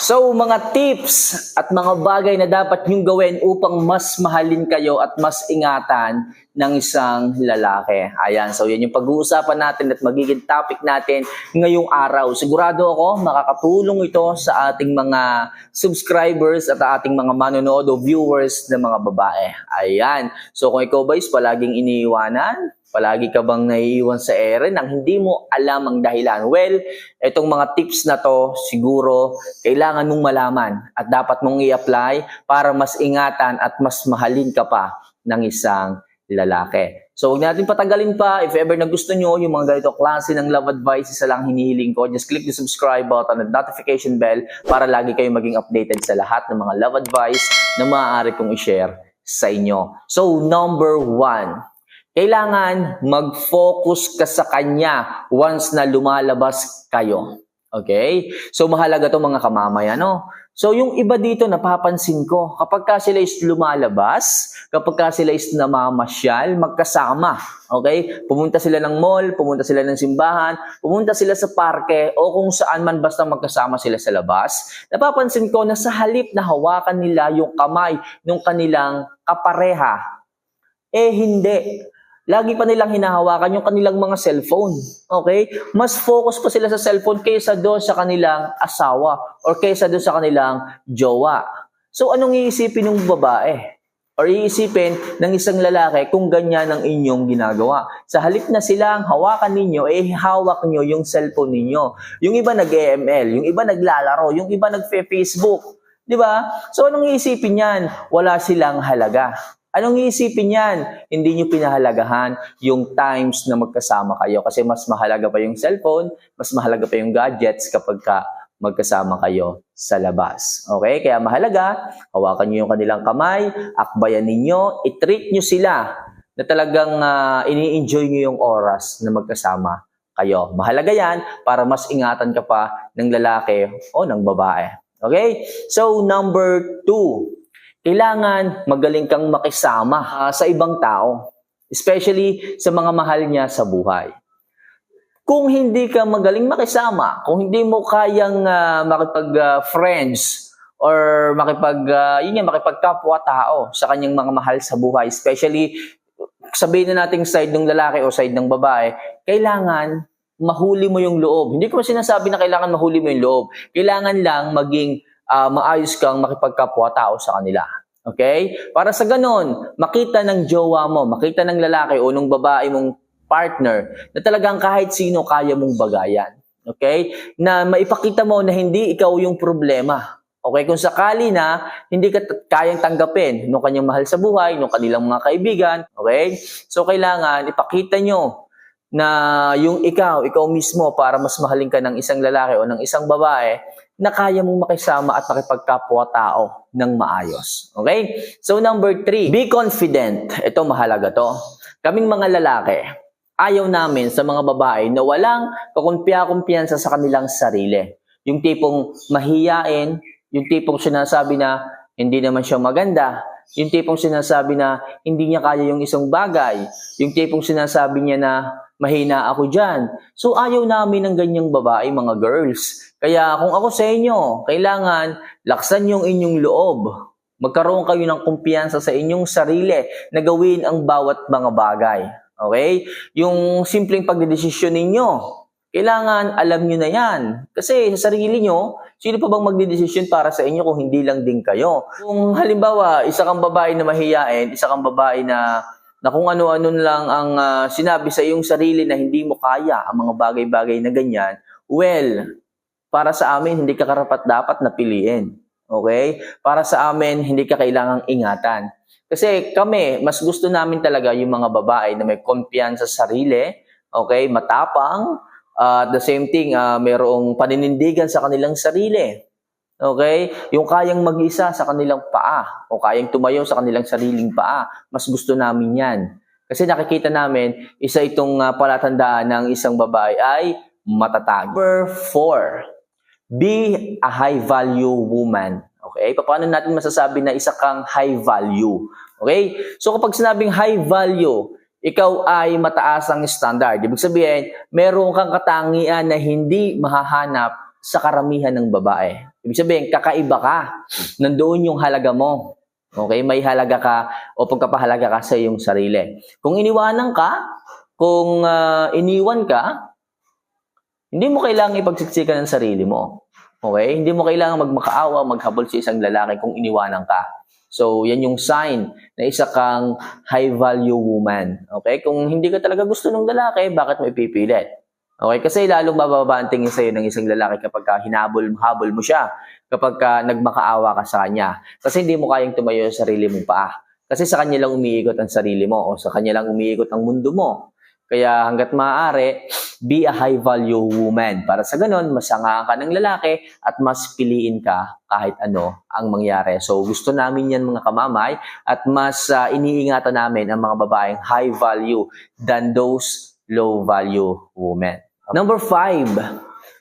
So, mga tips at mga bagay na dapat niyong gawin upang mas mahalin kayo at mas ingatan ng isang lalaki. Ayan, so yan yung pag-uusapan natin at magiging topic natin ngayong araw. Sigurado ako makakatulong ito sa ating mga subscribers at ating mga manonood o viewers na mga babae. Ayan, so kung ikaw ba is palaging iniiwanan, Palagi ka bang naiiwan sa ere nang hindi mo alam ang dahilan? Well, itong mga tips na to siguro kailangan mong malaman at dapat mong i-apply para mas ingatan at mas mahalin ka pa ng isang lalaki. So huwag natin patagalin pa. If ever na gusto nyo yung mga ganito klase ng love advice, isa lang hinihiling ko. Just click the subscribe button at notification bell para lagi kayo maging updated sa lahat ng mga love advice na maaari kong i-share sa inyo. So number one, kailangan mag-focus ka sa kanya once na lumalabas kayo. Okay? So mahalaga to mga kamamaya, no? So yung iba dito napapansin ko, kapag ka sila is lumalabas, kapag ka sila is namamasyal, magkasama. Okay? Pumunta sila ng mall, pumunta sila ng simbahan, pumunta sila sa parke, o kung saan man basta magkasama sila sa labas, napapansin ko na sa halip na hawakan nila yung kamay ng kanilang kapareha, eh hindi. Lagi pa nilang hinahawakan yung kanilang mga cellphone. Okay? Mas focus pa sila sa cellphone kaysa doon sa kanilang asawa or kaysa doon sa kanilang jowa. So anong iisipin ng babae? Or iisipin ng isang lalaki kung ganyan ang inyong ginagawa. Sa halip na sila ang hawakan ninyo, eh hawak nyo yung cellphone ninyo. Yung iba nag-EML, yung iba naglalaro, yung iba nag-Facebook. Di ba? So anong iisipin yan? Wala silang halaga. Anong iisipin yan? Hindi nyo pinahalagahan yung times na magkasama kayo kasi mas mahalaga pa yung cellphone, mas mahalaga pa yung gadgets kapag ka magkasama kayo sa labas. Okay? Kaya mahalaga, hawakan nyo yung kanilang kamay, akbayan ninyo, itreat nyo sila na talagang uh, ini-enjoy nyo yung oras na magkasama kayo. Mahalaga yan para mas ingatan ka pa ng lalaki o ng babae. Okay? So, number two, kailangan magaling kang makisama uh, sa ibang tao, especially sa mga mahal niya sa buhay. Kung hindi ka magaling makisama, kung hindi mo kayang uh, makipag-friends uh, or makipag uh, yun yan, makipagkapwa-tao sa kanyang mga mahal sa buhay, especially sabihin na nating side ng lalaki o side ng babae, kailangan mahuli mo yung loob. Hindi ko sinasabi na kailangan mahuli mo yung loob. Kailangan lang maging uh, maayos kang makipagkapwa-tao sa kanila. Okay? Para sa ganon, makita ng jowa mo, makita ng lalaki o ng babae mong partner na talagang kahit sino kaya mong bagayan. Okay? Na maipakita mo na hindi ikaw yung problema. Okay? Kung sakali na hindi ka kayang tanggapin ng kanyang mahal sa buhay, ng kanilang mga kaibigan, okay? So kailangan ipakita nyo na yung ikaw, ikaw mismo para mas mahalin ka ng isang lalaki o ng isang babae na kaya mong makisama at makipagkapwa-tao ng maayos. Okay? So number three, be confident. Ito mahalaga to. Kaming mga lalaki, ayaw namin sa mga babae na walang kakumpiya-kumpiyansa sa kanilang sarili. Yung tipong mahiyain, yung tipong sinasabi na hindi naman siya maganda, yung tipong sinasabi na hindi niya kaya yung isang bagay, yung tipong sinasabi niya na mahina ako dyan. So ayaw namin ng ganyang babae, mga girls. Kaya kung ako sa inyo, kailangan laksan yung inyong loob. Magkaroon kayo ng kumpiyansa sa inyong sarili na gawin ang bawat mga bagay. Okay? Yung simpleng pagdedesisyon ninyo, kailangan alam nyo na yan. Kasi sa sarili nyo, sino pa bang magdedesisyon para sa inyo kung hindi lang din kayo? Kung halimbawa, isa kang babae na mahiyain, isa kang babae na na kung ano-ano lang ang uh, sinabi sa iyong sarili na hindi mo kaya ang mga bagay-bagay na ganyan, well, para sa amin, hindi ka karapat dapat na piliin. Okay? Para sa amin, hindi ka kailangang ingatan. Kasi kami, mas gusto namin talaga yung mga babae na may kumpiyansa sa sarili, okay, matapang, uh, at the same thing, uh, mayroong paninindigan sa kanilang sarili. Okay? Yung kayang mag-isa sa kanilang paa o kayang tumayo sa kanilang sariling paa, mas gusto namin yan. Kasi nakikita namin, isa itong uh, palatandaan ng isang babae ay matatag. Number four, be a high-value woman. Okay? Paano natin masasabi na isa kang high value? Okay? So kapag sinabing high value, ikaw ay mataas ang standard. Ibig sabihin, meron kang katangian na hindi mahahanap sa karamihan ng babae. Ibig sabihin, kakaiba ka. Nandoon yung halaga mo. Okay? May halaga ka o pagkapahalaga ka sa iyong sarili. Kung iniwanan ka, kung ah, iniwan ka, hindi mo kailangang ipagsiksikan ng sarili mo. Okay? Hindi mo kailangan magmakaawa, maghabol sa isang lalaki kung iniwanan ka. So, yan yung sign na isa kang high-value woman. Okay? Kung hindi ka talaga gusto ng lalaki, bakit mo ipipilit? Okay? Kasi lalong bababa ang tingin sa'yo ng isang lalaki kapag ka hinabol, habol mo siya. Kapag ka nagmakaawa ka sa kanya. Kasi hindi mo kayang tumayo sa sarili mong paa. Kasi sa kanya lang umiikot ang sarili mo o sa kanya lang umiikot ang mundo mo. Kaya hanggat maaari, be a high-value woman. Para sa ganun, masanga ka ng lalaki at mas piliin ka kahit ano ang mangyari. So gusto namin yan mga kamamay at mas ah, iniingatan namin ang mga babaeng high value than those low value women. Number five,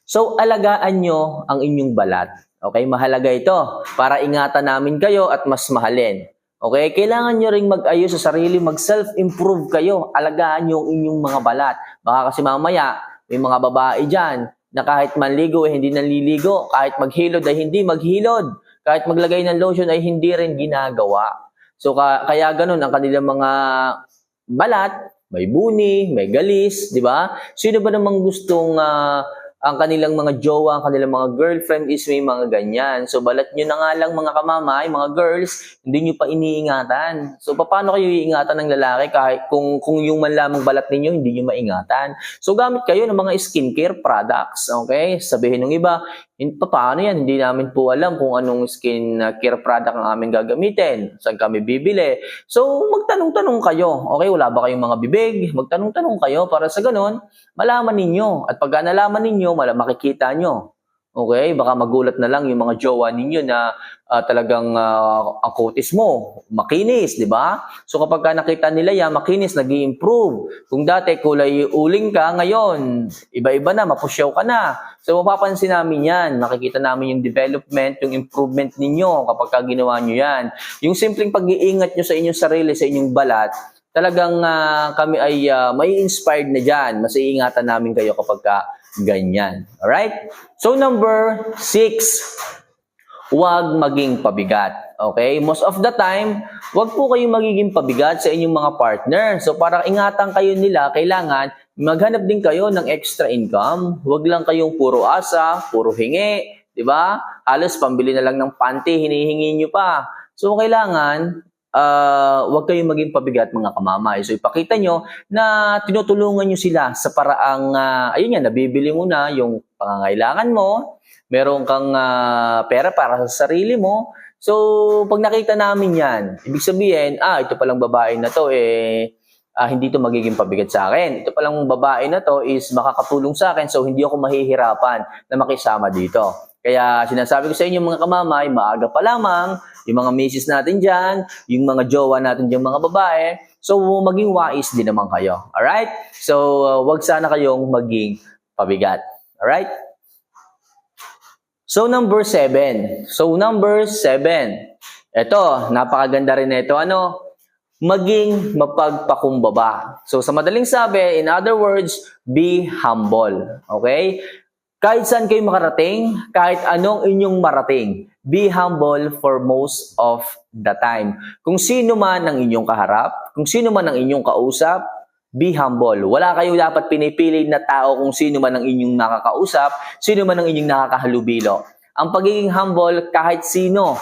so alagaan nyo ang inyong balat. Okay, mahalaga ito para ingatan namin kayo at mas mahalin. Okay, kailangan nyo ring mag-ayos sa sarili, mag-self-improve kayo. Alagaan nyo ang inyong mga balat. Baka kasi mamaya, may mga babae dyan na kahit manligo ay hindi nanliligo, kahit maghilod ay hindi maghilod, kahit maglagay ng lotion ay hindi rin ginagawa. So ka- kaya ganun ang kanilang mga balat, may buni, may galis, di ba? Sino ba namang gustong ah, ang kanilang mga jowa, ang kanilang mga girlfriend is may mga ganyan. So balat nyo na nga lang mga kamamay, mga girls, hindi nyo pa iniingatan. So paano kayo iingatan ng lalaki kahit kung, kung yung man lamang balat ninyo, hindi nyo maingatan. So gamit kayo ng mga skincare products, okay? Sabihin ng iba, hin- paano yan? Hindi namin po alam kung anong skincare product ang aming gagamitin. Saan kami bibili? So magtanong-tanong kayo, okay? Wala ba kayong mga bibig? Magtanong-tanong kayo para sa ganun, malaman ninyo. At pagka nalaman ninyo, makikita nyo. Okay? Baka magulat na lang yung mga jowa ninyo na ah, talagang ah, ang kutis mo, makinis, di ba? So kapag ka nakita nila yan, makinis, nag improve Kung dati kulay uling ka, ngayon, iba-iba na, mapusyaw ka na. So mapapansin namin yan, makikita namin yung development, yung improvement ninyo kapag ka ginawa nyo yan. Yung simpleng pag-iingat nyo sa inyong sarili, sa inyong balat, talagang ah, kami ay ah, may inspired na dyan. Mas iingatan namin kayo kapag ka ganyan. Alright? So number six, huwag maging pabigat. Okay? Most of the time, huwag po kayong magiging pabigat sa inyong mga partner. So para ingatan kayo nila, kailangan maghanap din kayo ng extra income. Huwag lang kayong puro asa, puro hingi. Di ba? Halos pambili na lang ng panty, hinihingi nyo pa. So kailangan, uh, huwag kayong maging pabigat mga kamamay. So ipakita nyo na tinutulungan nyo sila sa paraang, ah, ayun yan, nabibili mo na yung pangangailangan mo, meron kang ah, pera para sa sarili mo. So pag nakita namin yan, ibig sabihin, ah, ito palang babae na to, eh, ah, hindi to magiging pabigat sa akin. Ito palang babae na to is makakatulong sa akin so hindi ako mahihirapan na makisama dito. Kaya sinasabi ko sa inyo mga kamamay, maaga pa lamang, yung mga misis natin dyan, yung mga jowa natin dyan mga babae, so maging wise din naman kayo. Alright? So uh, wag sana kayong maging pabigat. Alright? So number seven. So number seven. Ito, napakaganda rin ito. Ano? Maging mapagpakumbaba. So sa madaling sabi, in other words, be humble. Okay? Kahit saan kayo makarating, kahit anong inyong marating, be humble for most of the time. Kung sino man ang inyong kaharap, kung sino man ang inyong kausap, be humble. Wala kayo dapat pinipili na tao kung sino man ang inyong nakakausap, sino man ang inyong nakakahalubilo. Ang pagiging humble, kahit sino,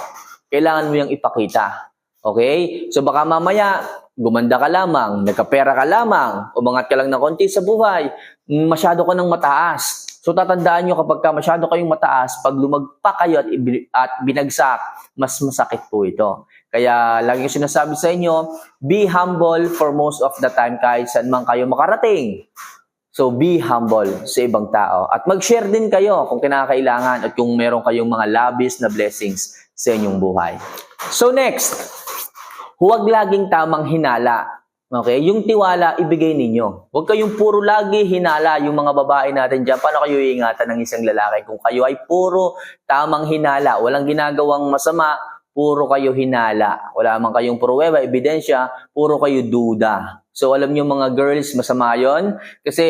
kailangan mo yung ipakita. Okay? So baka mamaya, gumanda ka lamang, nagkapera ka lamang, umangat ka lang ng konti sa buhay, masyado ka ng mataas. So tatandaan nyo kapag ka masyado kayong mataas, pag lumagpa kayo at, at binagsak, mas masakit po ito. Kaya lagi ko sinasabi sa inyo, be humble for most of the time kahit saan man kayo makarating. So be humble sa ibang tao. At mag-share din kayo kung kinakailangan at kung meron kayong mga labis na blessings sa inyong buhay. So next, huwag laging tamang hinala. Okay? Yung tiwala, ibigay ninyo. Huwag kayong puro lagi hinala yung mga babae natin dyan. Paano kayo iingatan ng isang lalaki? Kung kayo ay puro tamang hinala, walang ginagawang masama, puro kayo hinala. Wala man kayong pruweba, ebidensya, puro kayo duda. So alam niyo mga girls, masama 'yon kasi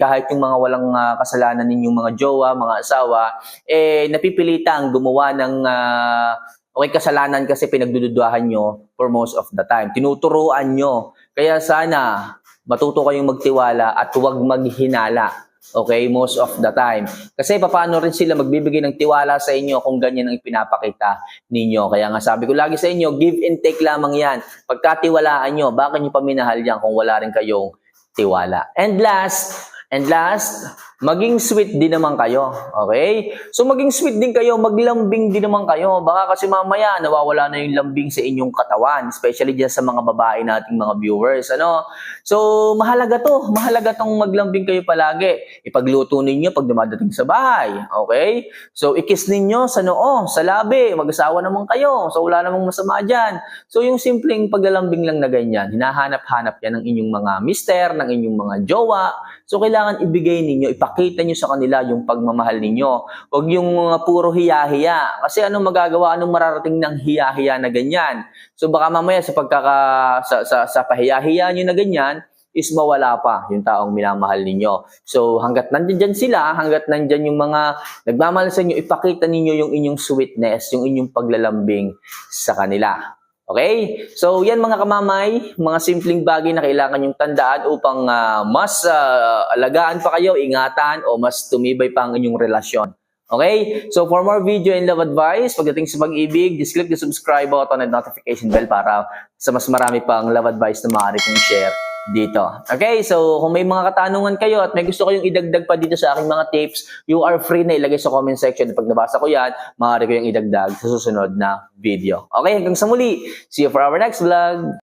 kahit yung mga walang ah, kasalanan ninyong mga jowa, mga asawa, eh napipilitang gumawa ng ah, okay kasalanan kasi pinagdududahan nyo for most of the time. Tinuturuan nyo. Kaya sana matuto kayong magtiwala at huwag maghinala. Okay, most of the time. Kasi paano rin sila magbibigay ng tiwala sa inyo kung ganyan ang ipinapakita ninyo. Kaya nga sabi ko lagi sa inyo, give and take lamang yan. Pagkatiwalaan nyo, bakit nyo paminahal yan kung wala rin kayong tiwala. And last, and last, maging sweet din naman kayo. Okay? So maging sweet din kayo, maglambing din naman kayo. Baka kasi mamaya nawawala na yung lambing sa inyong katawan, especially dyan sa mga babae nating mga viewers. Ano? So mahalaga to, mahalaga tong maglambing kayo palagi. Ipagluto ninyo pag dumadating sa bahay. Okay? So ikis ninyo sa noo, sa labi, mag-asawa naman kayo. So wala namang masama dyan. So yung simpleng paglalambing lang na ganyan, hinahanap-hanap yan ng inyong mga mister, ng inyong mga jowa. So kailangan ibigay ninyo, ipakita nyo sa kanila yung pagmamahal ninyo. Huwag yung mga puro hiya-hiya. Kasi ano magagawa, anong mararating ng hiya-hiya na ganyan? So baka mamaya sa pagkaka sa, sa, sa pahiya-hiya nyo na ganyan, is mawala pa yung taong minamahal ninyo. So hanggat nandyan dyan sila, hanggat nandyan yung mga nagmamahal sa inyo, ipakita ninyo yung inyong sweetness, yung inyong paglalambing sa kanila. Okay? So, yan mga kamamay, mga simpleng bagay na kailangan yung tandaan upang ah, mas ah, alagaan pa kayo, ingatan, o mas tumibay pa ang inyong relasyon. Okay? So, for more video and love advice, pagdating sa pag-ibig, just click the subscribe button and notification bell para sa mas marami pang love advice na maaari kong share dito. Okay? So, kung may mga katanungan kayo at may gusto kayong idagdag pa dito sa aking mga tips, you are free na ilagay sa comment section. Pag nabasa ko yan, maaari ko yung idagdag sa susunod na video. Okay? Hanggang sa muli. See you for our next vlog.